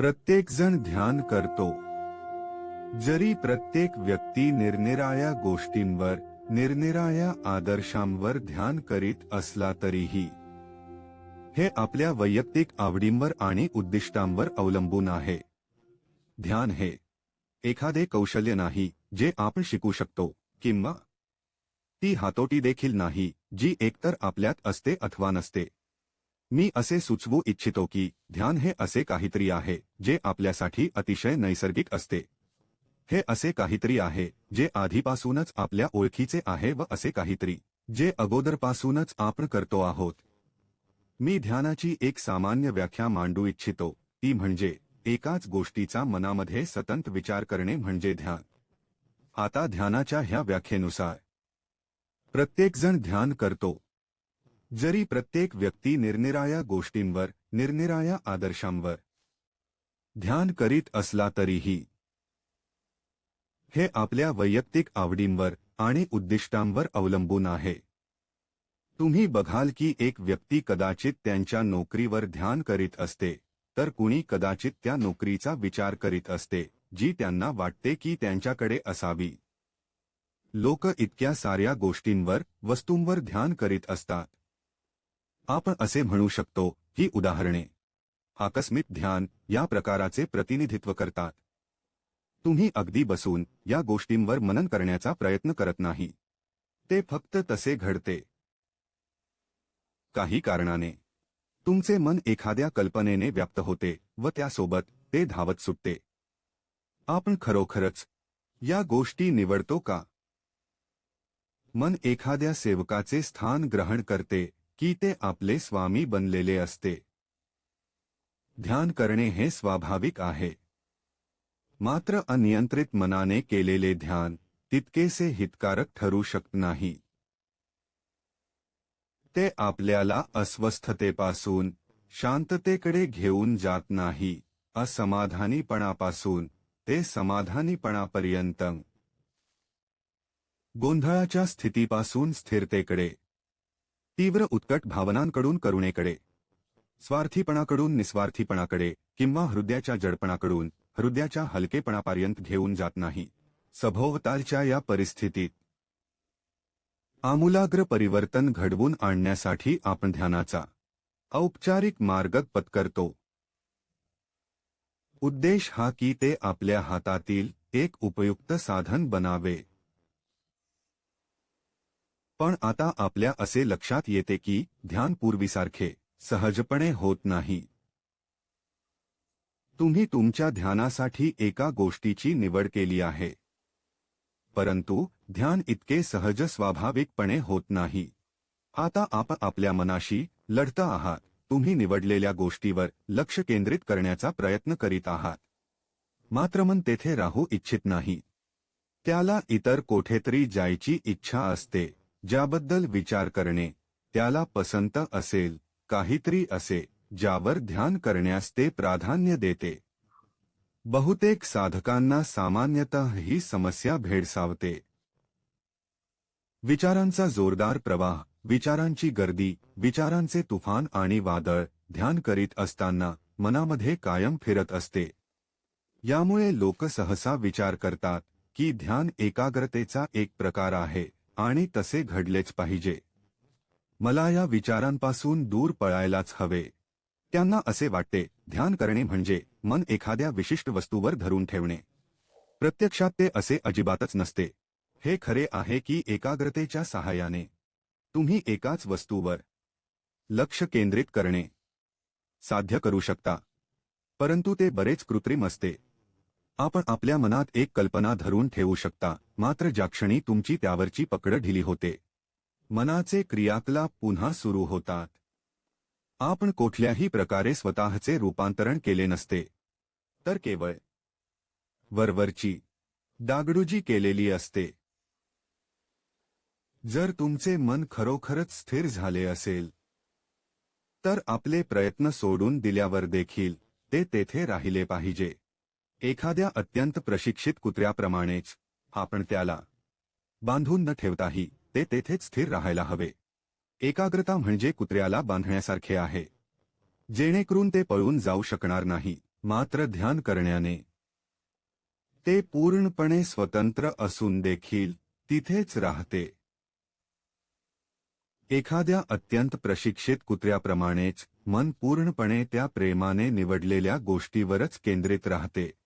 प्रत्येकजण ध्यान करतो. जरी प्रत्येक व्यक्ती निरनिराळ्या गोष्टींवर निरनिराळ्या आदर्शांवर ध्यान करीत असला तरीही हे आपल्या वैयक्तिक आवडींवर आणि उद्दिष्टांवर अवलंबून आहे. ध्यान हे एखादे कौशल्य नाही जे आपण शिकू शकतो किंवा ती हातोटी देखील नाही जी एकतर आपल्यात असते अथवा नसते. मी असे सुचवू इच्छितो की ध्यान हे असे काहीतरी आहे जे आपल्यासाठी अतिशय नैसर्गिक असते. हे असे काहीतरी आहे जे आधीपासूनच आपल्या ओळखीचे आहे व असे काहीतरी जे अगोदरपासूनच आपण करतो आहोत. मी ध्यानाची एक सामान्य व्याख्या मांडू इच्छितो ती म्हणजे एकाच गोष्टीचा मनामध्ये सतत विचार करणे म्हणजे ध्यान. आता ध्यानाच्या ह्या व्याख्येनुसार. प्रत्येकजण ध्यान करतो जरी प्रत्येक व्यक्ती निरनिराळ्या गोष्टींवर निरनिराळ्या आदर्शांवर ध्यान करीत असला तरीही हे आपल्या वैयक्तिक आवडींवर आणि उद्दिष्टांवर अवलंबून आहे. तुम्ही बघाल की एक व्यक्ती कदाचित त्यांच्या नोकरीवर ध्यान करीत असते तर कुणी कदाचित त्या नोकरीचा विचार करीत असते जी त्यांना वाटते की त्यांच्याकडे असावी. लोक इतक्या साऱ्या गोष्टींवर वस्तूंवर ध्यान करीत असतात. आपण असे म्हणू शकतो ही उदाहरणे. आकस्मिक ध्यान या प्रकाराचे प्रतिनिधित्व करतात. तुम्ही अगदी बसून या गोष्टींवर मनन करण्याचा प्रयत्न करत नाही. ते फक्त तसे घडते. काही कारणाने. तुमचे मन एखाद्या कल्पनेने व्याप्त होते व त्यासोबत ते धावत सुटते. आपण खरोखरच या गोष्टी निवडतो का? मन एखाद्या सेवकाचे स्थान ग्रहण करते की ते आपले स्वामी बनलेले असते. ध्यान करणे हे स्वाभाविक आहे. मात्र अनियंत्रित मनाने केलेले ध्यान तितकेसे हितकारक ठरू शकत नाही. ते आपल्याला अस्वस्थतेपासून, शांततेकडे घेऊन जात नाही, असमाधानीपणापासून, ते समाधानीपणापर्यंत गोंधळाच्या स्थितीपासून स्थिरतेकडे तीव्र उत्कट भावनांकडून करुणेकडे स्वार्थीपणाकडून निस्वार्थीपणाकडे किंवा हृदयाच्या जडपणाकडून हृदयाच्या हलकेपणापर्यंत घेऊन जात नाही. सभोवतालच्या या परिस्थितीत आमूलाग्र परिवर्तन घडवून आणण्यासाठी आपण ध्यानाचा औपचारिक मार्ग पत्करतो. उद्देश हा की ते आपल्या हातातील एक उपयुक्त साधन बनावे. पण आता आपल्या असे लक्षात येते की ध्यान पूर्वीसारखे सहजपणे होत नाही. तुम्ही तुमच्या ध्यानासाठी एका गोष्टीची निवड केली आहे. परंतु ध्यान इतके सहज स्वाभाविकपणे होत नाही. आता आप आपल्या मनाशी लढता आहात. तुम्ही निवडलेल्या गोष्टीवर लक्ष केंद्रित करण्याचा प्रयत्न करीत आहात. मात्र मन तेथे राहू इच्छित नाही. त्याला इतर कोठेतरी जायची इच्छा असते. ज्याबद्दल विचार करणे त्याला पसंत असेल काहीतरी असे ज्यावर ध्यान करण्यास ते प्राधान्य देते. बहुतेक साधकांना सामान्यतः ही समस्या भेडसावते. विचारांचा जोरदार प्रवाह विचारांची गर्दी विचारांचे तुफान आणि वादळ ध्यान करीत असताना मनामध्ये कायम फिरत असते. यामुळे लोक सहसा विचार करतात की ध्यान एकाग्रतेचा एक प्रकार आहे. आणि तसे घडलेच पाहिजे. मला या विचारांपासून दूर पळायलाच हवे. त्यांना असे वाटते ध्यान करणे म्हणजे मन एखाद्या विशिष्ट वस्तूवर धरून ठेवणे. प्रत्यक्षात ते असे अजिबातच नसते. हे खरे आहे की एकाग्रतेच्या सहाय्याने. तुम्ही एकाच वस्तूवर लक्ष केंद्रित करणे साध्य करू शकता. परंतु ते बरेच कृत्रिम असते. आपण आपल्या मनात एक कल्पना धरून ठेवू शकता. मात्र ज्याक्षणी तुमची त्यावरची पकड ढिली होते मनाचे क्रियाकलाप पुन्हा सुरू होतात. आपण कुठल्याही प्रकारे स्वतःचे रूपांतरण केले नसते. तर केवळ वरवरची दागडूजी केलेली असते. जर तुमचे मन खरोखरच स्थिर झाले असेल तर आपले प्रयत्न सोडून दिल्यावर देखील ते तेथे राहिले पाहिजे. एखाद्या अत्यंत प्रशिक्षित कुत्र्याप्रमाणेच आपण त्याला बांधून न ठेवताही ते तेथेच स्थिर राहायला हवे. एकाग्रता म्हणजे कुत्र्याला बांधण्यासारखे आहे. जेणेकरून ते पळून जाऊ शकणार नाही मात्र ध्यान करण्याने. ते पूर्णपणे स्वतंत्र असून देखील तिथेच राहते. एखाद्या अत्यंत प्रशिक्षित कुत्र्याप्रमाणेच मन पूर्णपणे त्या प्रेमाने निवडलेल्या गोष्टीवरच केंद्रित राहते.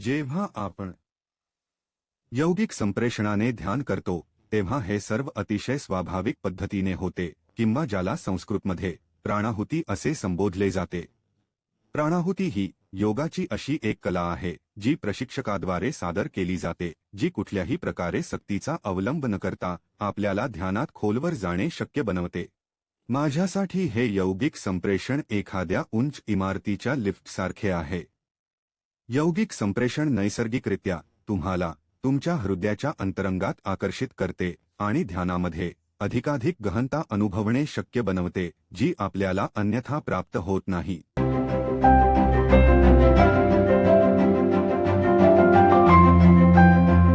जेव्हा आपण यौगिक संप्रेषणाने ध्यान करतो, तेव्हा हे सर्व अतिशय स्वाभाविक पद्धतीने होते, किंवा ज्याला संस्कृतमध्ये प्राणाहुती असे संबोधले जाते. प्राणाहुती ही योगाची अशी एक कला आहे, जी प्रशिक्षकाद्वारे सादर केली जाते, जी कुठल्याही प्रकारे सक्तीचा अवलंब न करता आपल्याला ध्यानात खोलवर जाणे शक्य बनवते. माझ्यासाठी हे यौगिक संप्रेषण एखाद्या उंच इमारतीच्या लिफ्टसारखे आहे. यौगिक संप्रेषण नैसर्गिकरित्या तुम्हाला तुमच्या हृदयाच्या अंतरंगात आकर्षित करते आणि ध्यानामध्ये अधिकाधिक गहनता अनुभवणे शक्य बनवते जी आपल्याला अन्यथा प्राप्त होत नाही.